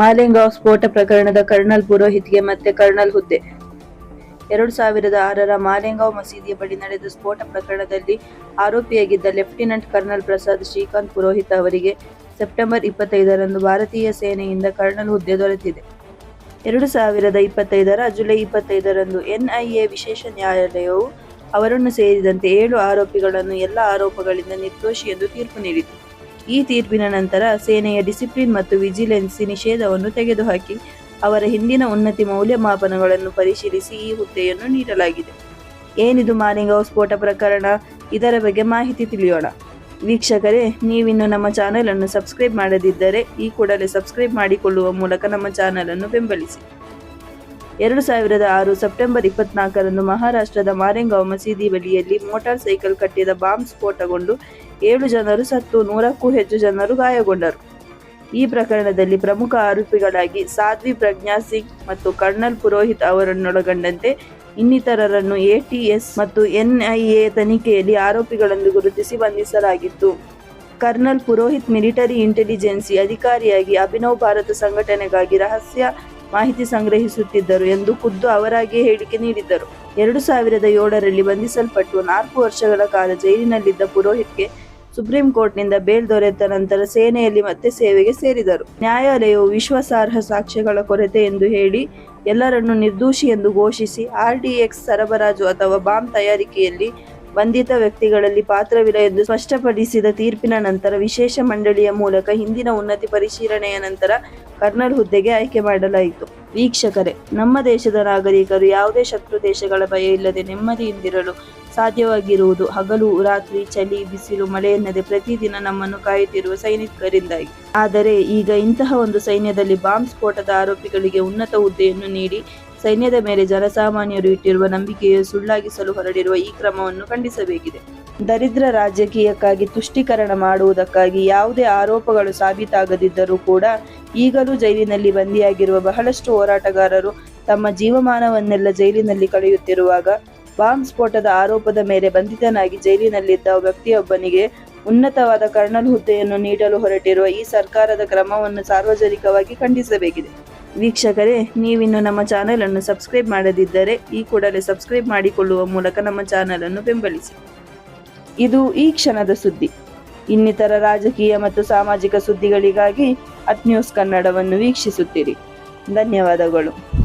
ಮಾಲೆಗಾಂವ್ ಸ್ಫೋಟ ಪ್ರಕರಣದ ಕರ್ನಲ್ ಪುರೋಹಿತ್ಗೆ ಮತ್ತೆ ಕರ್ನಲ್ ಹುದ್ದೆ. ಎರಡು ಸಾವಿರದ ಆರರ ಮಾಲೆಂಗಾವ್ ಮಸೀದಿಯ ಬಳಿ ನಡೆದ ಸ್ಫೋಟ ಪ್ರಕರಣದಲ್ಲಿ ಆರೋಪಿಯಾಗಿದ್ದ ಲೆಫ್ಟಿನೆಂಟ್ ಕರ್ನಲ್ ಪ್ರಸಾದ್ ಶ್ರೀಕಾಂತ್ ಪುರೋಹಿತ್ ಅವರಿಗೆ ಸೆಪ್ಟೆಂಬರ್ ಇಪ್ಪತ್ತೈದರಂದು ಭಾರತೀಯ ಸೇನೆಯಿಂದ ಕರ್ನಲ್ ಹುದ್ದೆ ದೊರೆತಿದೆ. ಎರಡು ಸಾವಿರದ ಇಪ್ಪತ್ತೈದರ ಜುಲೈ ಇಪ್ಪತ್ತೈದರಂದು ಎನ್ಐಎ ವಿಶೇಷ ನ್ಯಾಯಾಲಯವು ಅವರನ್ನು ಸೇರಿದಂತೆ ಏಳು ಆರೋಪಿಗಳನ್ನು ಎಲ್ಲ ಆರೋಪಗಳಿಂದ ನಿರ್ದೋಷಿ ಎಂದು ತೀರ್ಪು ನೀಡಿತು. ಈ ತೀರ್ಪಿನ ನಂತರ ಸೇನೆಯ ಡಿಸಿಪ್ಲಿನ್ ಮತ್ತು ವಿಜಿಲೆನ್ಸ್ ನಿಷೇಧವನ್ನು ತೆಗೆದುಹಾಕಿ, ಅವರ ಹಿಂದಿನ ಉನ್ನತಿ ಮೌಲ್ಯಮಾಪನಗಳನ್ನು ಪರಿಶೀಲಿಸಿ ಈ ಹುದ್ದೆಯನ್ನು ನೀಡಲಾಗಿದೆ. ಏನಿದು ಮಾಲಿಂಗಾವ್ ಸ್ಫೋಟ ಪ್ರಕರಣ? ಇದರ ಬಗ್ಗೆ ಮಾಹಿತಿ ತಿಳಿಯೋಣ. ವೀಕ್ಷಕರೇ, ನೀವಿನ್ನು ನಮ್ಮ ಚಾನೆಲ್ ಅನ್ನು ಸಬ್ಸ್ಕ್ರೈಬ್ ಮಾಡದಿದ್ದರೆ ಈ ಕೂಡಲೇ ಸಬ್ಸ್ಕ್ರೈಬ್ ಮಾಡಿಕೊಳ್ಳುವ ಮೂಲಕ ನಮ್ಮ ಚಾನೆಲ್ ಅನ್ನು ಬೆಂಬಲಿಸಿ. ಎರಡು ಸಾವಿರದ ಆರು ಸೆಪ್ಟೆಂಬರ್ ಇಪ್ಪತ್ನಾಲ್ಕರಂದು ಮಹಾರಾಷ್ಟ್ರದ ಮಾರೆಂಗಾವ್ ಮಸೀದಿ ಬಳಿಯಲ್ಲಿ ಮೋಟಾರ್ ಸೈಕಲ್ ಕಟ್ಟಿದ ಬಾಂಬ್ ಸ್ಫೋಟಗೊಂಡು ಏಳು ಜನರು ಸತ್ತು ನೂರಕ್ಕೂ ಹೆಚ್ಚು ಜನರು ಗಾಯಗೊಂಡರು. ಈ ಪ್ರಕರಣದಲ್ಲಿ ಪ್ರಮುಖ ಆರೋಪಿಗಳಾಗಿ ಸಾಧ್ವಿ ಪ್ರಜ್ಞಾ ಸಿಂಗ್ ಮತ್ತು ಕರ್ನಲ್ ಪುರೋಹಿತ್ ಅವರನ್ನೊಳಗೊಂಡಂತೆ ಇನ್ನಿತರರನ್ನು ಎಟಿಎಸ್ ಮತ್ತು ಎನ್ಐಎ ತನಿಖೆಯಲ್ಲಿ ಆರೋಪಿಗಳೆಂದು ಗುರುತಿಸಿ ಬಂಧಿಸಲಾಗಿತ್ತು. ಕರ್ನಲ್ ಪುರೋಹಿತ್ ಮಿಲಿಟರಿ ಇಂಟೆಲಿಜೆನ್ಸಿ ಅಧಿಕಾರಿಯಾಗಿ ಅಭಿನವ್ ಭಾರತ ಸಂಘಟನೆಗಾಗಿ ರಹಸ್ಯ ಮಾಹಿತಿ ಸಂಗ್ರಹಿಸುತ್ತಿದ್ದರು ಎಂದು ಖುದ್ದು ಅವರಾಗಿಯೇ ಹೇಳಿಕೆ ನೀಡಿದ್ದರು. ಎರಡು ಸಾವಿರದ ಏಳರಲ್ಲಿ ಬಂಧಿಸಲ್ಪಟ್ಟು ನಾಲ್ಕು ವರ್ಷಗಳ ಕಾಲ ಜೈಲಿನಲ್ಲಿದ್ದ ಪುರೋಹಿತ್ಗೆ ಸುಪ್ರೀಂ ಕೋರ್ಟ್ನಿಂದ ಬೇಲ್ ದೊರೆತ ನಂತರ ಸೇನೆಯಲ್ಲಿ ಮತ್ತೆ ಸೇವೆಗೆ ಸೇರಿದರು. ನ್ಯಾಯಾಲಯವು ವಿಶ್ವಾಸಾರ್ಹ ಸಾಕ್ಷ್ಯಗಳ ಕೊರತೆ ಎಂದು ಹೇಳಿ, ಎಲ್ಲರನ್ನು ನಿರ್ದೋಷಿ ಎಂದು ಘೋಷಿಸಿ, ಆರ್ಡಿಎಕ್ಸ್ ಸರಬರಾಜು ಅಥವಾ ಬಾಂಬ್ ತಯಾರಿಕೆಯಲ್ಲಿ ಬಂಧಿತ ವ್ಯಕ್ತಿಗಳಲ್ಲಿ ಪಾತ್ರವಿಲ್ಲ ಎಂದು ಸ್ಪಷ್ಟಪಡಿಸಿದ ತೀರ್ಪಿನ ನಂತರ ವಿಶೇಷ ಮಂಡಳಿಯ ಮೂಲಕ ಹಿಂದಿನ ಉನ್ನತಿ ಪರಿಶೀಲನೆಯ ನಂತರ ಕರ್ನಲ್ ಹುದ್ದೆಗೆ ಆಯ್ಕೆ ಮಾಡಲಾಯಿತು. ವೀಕ್ಷಕರೇ, ನಮ್ಮ ದೇಶದ ನಾಗರಿಕರು ಯಾವುದೇ ಶತ್ರು ದೇಶಗಳ ಭಯ ಇಲ್ಲದೆ ನೆಮ್ಮದಿಯಿಂದಿರಲು ಸಾಧ್ಯವಾಗಿರುವುದು ಹಗಲು, ರಾತ್ರಿ, ಚಳಿ, ಬಿಸಿಲು ಮಳೆಯೆನ್ನದೆ ಪ್ರತಿದಿನ ನಮ್ಮನ್ನು ಕಾಯುತ್ತಿರುವ ಸೈನಿಕರಿಂದಾಗಿ. ಆದರೆ ಈಗ ಇಂತಹ ಒಂದು ಸೈನ್ಯದಲ್ಲಿ ಬಾಂಬ್ ಸ್ಫೋಟದ ಆರೋಪಿಗಳಿಗೆ ಉನ್ನತ ಹುದ್ದೆಯನ್ನು ನೀಡಿ ಸೈನ್ಯದ ಮೇಲೆ ಜನಸಾಮಾನ್ಯರು ಇಟ್ಟಿರುವ ನಂಬಿಕೆಯು ಸುಳ್ಳಾಗಿಸಲು ಹೊರಡಿರುವ ಈ ಕ್ರಮವನ್ನು ಖಂಡಿಸಬೇಕಿದೆ. ದರಿದ್ರ ರಾಜಕೀಯಕ್ಕಾಗಿ ತುಷ್ಟೀಕರಣ ಮಾಡುವುದಕ್ಕಾಗಿ ಯಾವುದೇ ಆರೋಪಗಳು ಸಾಬೀತಾಗದಿದ್ದರೂ ಕೂಡ ಈಗಲೂ ಜೈಲಿನಲ್ಲಿ ಬಂದಿಯಾಗಿರುವ ಬಹಳಷ್ಟು ಹೋರಾಟಗಾರರು ತಮ್ಮ ಜೀವಮಾನವನ್ನೆಲ್ಲ ಜೈಲಿನಲ್ಲಿ ಕಳೆಯುತ್ತಿರುವಾಗ ಬಾಂಬ್ ಸ್ಫೋಟದ ಆರೋಪದ ಮೇಲೆ ಬಂಧಿತನಾಗಿ ಜೈಲಿನಲ್ಲಿದ್ದ ವ್ಯಕ್ತಿಯೊಬ್ಬನಿಗೆ ಉನ್ನತವಾದ ಕರ್ನಲ್ ಹುದ್ದೆಯನ್ನು ನೀಡಲು ಹೊರಟಿರುವ ಈ ಸರ್ಕಾರದ ಕ್ರಮವನ್ನು ಸಾರ್ವಜನಿಕವಾಗಿ ಖಂಡಿಸಬೇಕಿದೆ. ವೀಕ್ಷಕರೇ, ನೀವಿನ್ನು ನಮ್ಮ ಚಾನೆಲ್ ಅನ್ನು ಸಬ್ಸ್ಕ್ರೈಬ್ ಮಾಡದಿದ್ದರೆ ಈ ಕೂಡಲೇ ಸಬ್ಸ್ಕ್ರೈಬ್ ಮಾಡಿಕೊಳ್ಳುವ ಮೂಲಕ ನಮ್ಮ ಚಾನೆಲ್ ಅನ್ನು ಬೆಂಬಲಿಸಿ. ಇದು ಈ ಕ್ಷಣದ ಸುದ್ದಿ. ಇನ್ನಿತರ ರಾಜಕೀಯ ಮತ್ತು ಸಾಮಾಜಿಕ ಸುದ್ದಿಗಳಿಗಾಗಿ ಅಟ್ ನ್ಯೂಸ್ ಕನ್ನಡವನ್ನು ವೀಕ್ಷಿಸುತ್ತೀರಿ. ಧನ್ಯವಾದಗಳು.